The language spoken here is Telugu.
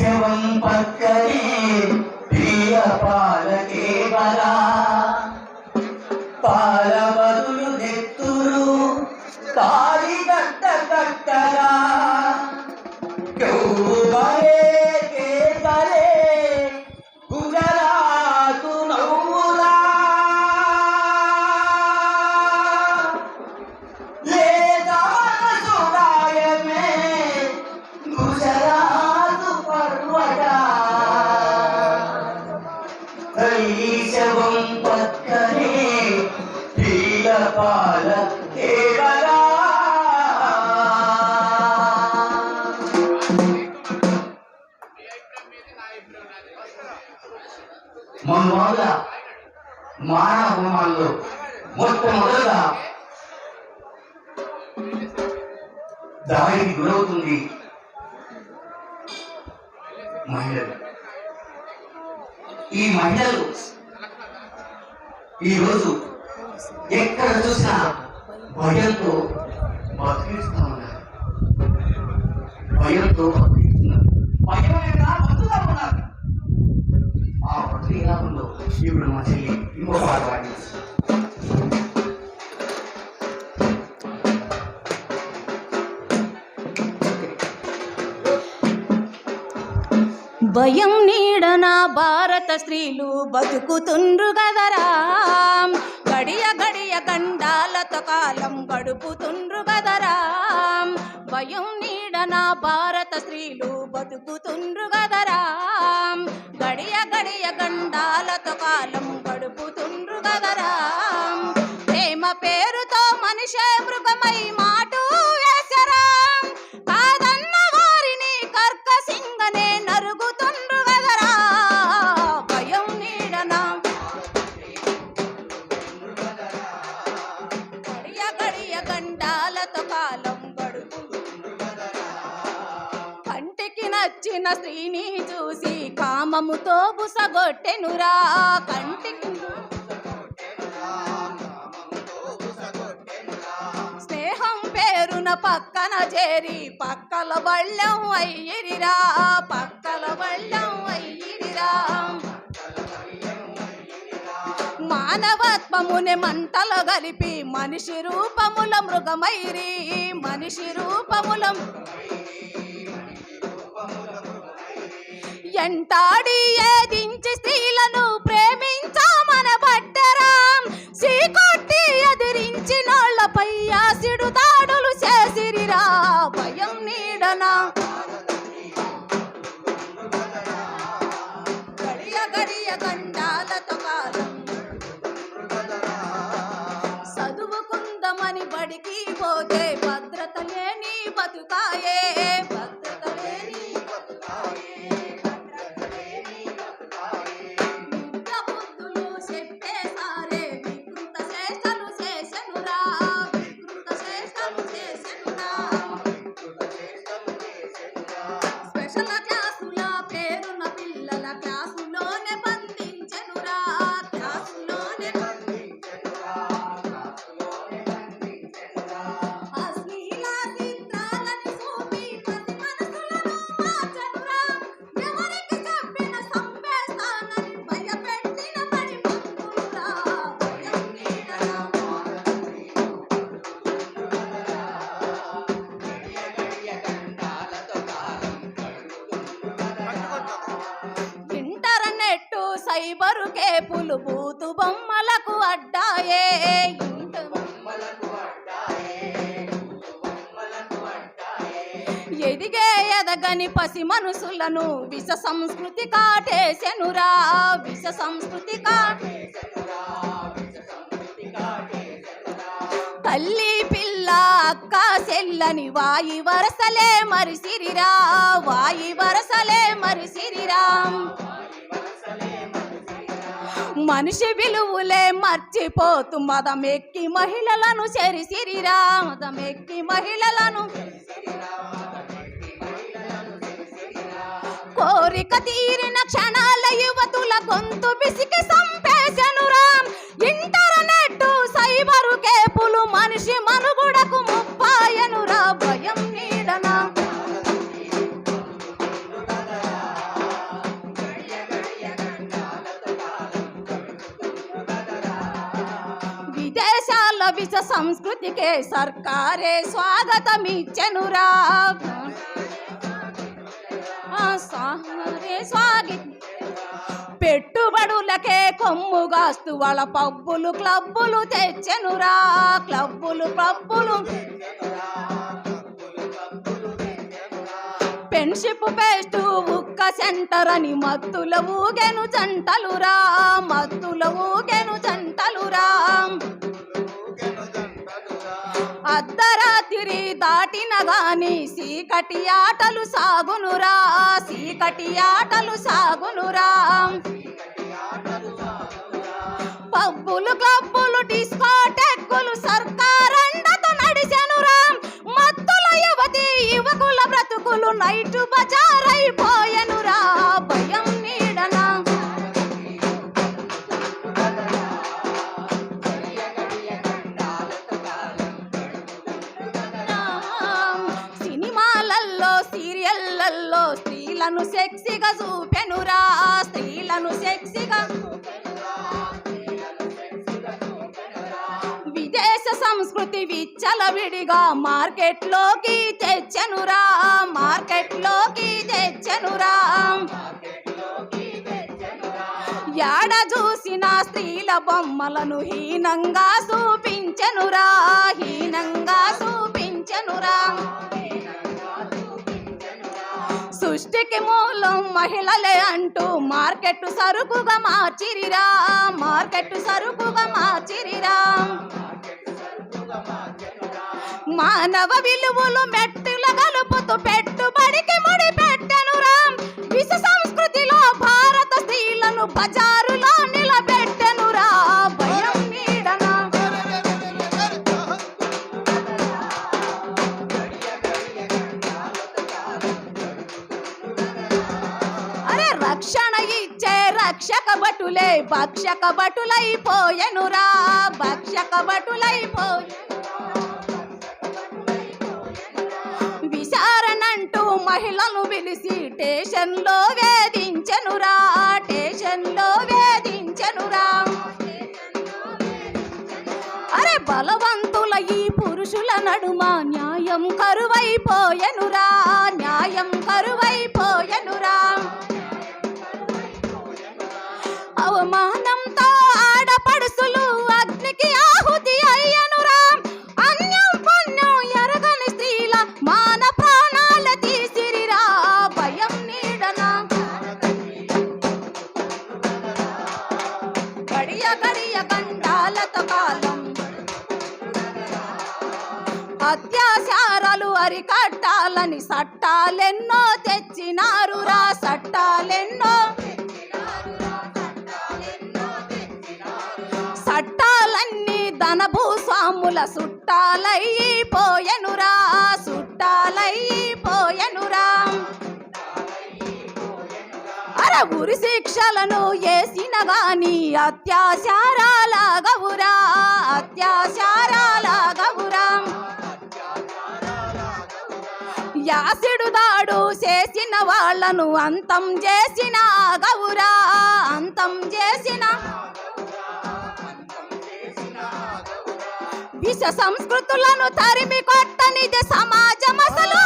శవం పక్కనే ప్రియ పాలకే బలా. పాల నెత్తురు కాలి గట్ట కట్టరా. గౌరవే శవం పక్కనే పాల కేవలా మొదల మానవ హోమాల్లో మొట్టమొదటిగా దాడికి గురవుతుంది మహిళలు. ఈ మహిళలు ఈరోజు ఎక్కడ చూసినా భయంతో బతికిస్తూ ఉన్నారు భయంతో బతికిస్తున్నారు. భయం లేక బతుకుతా ఉన్నారు ఆ బతుకు ఎలా ఉందో ఇప్పుడు మా చెల్లి ఇంకో పాట భయం నీడన భారత స్త్రీలు బతుకుతుండ్రు గదరా గడియ గడియ గండాలతో కాలం గడుపుతుండ్రు గదరా భయం నీడన భారత స్త్రీలు బతుకుతుండ్రు గదరా గడియ గడియ గండాలతో కాలం గడుపుతుండ్రు గదరా ప్రేమ పేరుతో మనిషే మృగమై మాట కామముతో బుసగొట్టెనురా కంటి స్నేహం పేరున పక్కన చేరి పక్కల బళ్ళం అయ్యిరిరా. పక్కల బళ్ళం అయ్యిరిరా. మానవత్వముని మంటలో కలిపి మనిషి రూపముల మృగమైరి. మనిషి రూపముల వెంటాడి ఏదించి స్త్రీలను ప్రేమించామన పట్టరా సీకొట్టి ఎదిరించినోళ్ళపై యాసిడు దాడులు చేసిరిరా. భయం నీడనా? గడియ గడియ గండాలతో కాలం. చదువుకుందమని బడికి పోతే భద్రత లేని బతుకాయే. Shut up, పరుకే కేపులు బొమ్మలకు అడ్డాయే. ఎదిగే ఎదగని పసి మనసులను విష సంస్కృతి కాటేసెనురా విష సంస్కృతి కాటే తల్లి పిల్ల అక్క సెల్లని వాయి వరసలే మరిసిరిరా. వాయి వరసలే మరిసిరిరా. మనిషి విలువలే మర్చిపోతూ మదమెక్కి మహిళలను చెరిసిరిరా మదమెక్కి మహిళలను కోరిక తీరిన క్షణాల యువతుల గొంతు పిసికి సంపేశనురా విష సంస్కృతికే సర్కారే స్వాగతమిచ్చెనురా. ఆ స్వాగి పెట్టుబడులకే కొమ్ముగాస్తు వాళ్ళ పబ్బులు క్లబ్బులు తెచ్చెనురా. క్లబ్బులు పబ్బులు పెన్షిప్ పేస్టు ఉక్క సెంటర్ అని మత్తుల ఊగెను జంటలురా. చీకటి దాటిన గాని సీకటి ఆటలు సాగునురా సీకటి ఆటలు సాగునురా. పబ్బులు క్లబ్బులు డిస్కోటెక్కులు సర్కారండతో నడిచెనురా. మత్తుల యువతి యువకుల బ్రతుకులు నైటు బజారైపో సీరియళ్ళల్లో స్త్రీలను సెక్సీగా చూపెనురా. స్త్రీలను సెక్సీగా విదేశ సంస్కృతి విచ్చలవిడిగా మార్కెట్లోకి తెచ్చనురా. మార్కెట్లోకి తెచ్చనురా. యాడ చూసిన స్త్రీల బొమ్మలను హీనంగా చూపించనురా. హీనంగా చూపించనురా. సృష్టికి మూలం మహిళలే అంటూ మార్కెట్ సరుకుగా మార్చిరిరా మార్కెట్ సరుకుగా మార్చిరిరా. మానవ విలువలు మెట్టుల కలుపుతూ పెట్టుబడికి ముడి రామ్. విశ్వ సంస్కృతిలో భారత స్త్రీలను బజార్ భక్షక భటులైపోయెనురా భక్షక భటులైపోయె విచారణంటూ మహిళను పిలిచి స్టేషన్లో వేధించెనురా స్టేషన్లో వేధించెనురా. అరే బలవంతుల ఈ పురుషుల నడుమ న్యాయం కరువైపోయెనురా. చట్టాలెన్నో తెచ్చినారురా చట్టాలెన్నో చట్టాలన్నీ ధనభూస్వాముల సుట్టాలయ్యిపోయెనురా సుట్టాలయ్యిపోయెనురా అర ఉరి శిక్షలను వేసిన గాని అత్యాచారాలాగవురా అత్యాచారాలాగవురా. యాసిడు దాడు చేసిన వాళ్ళను అంతం చేసిన గౌరా అంతం చేసిన విష సంస్కృతులను తరిమి కొట్టనిది సమాజం అసలు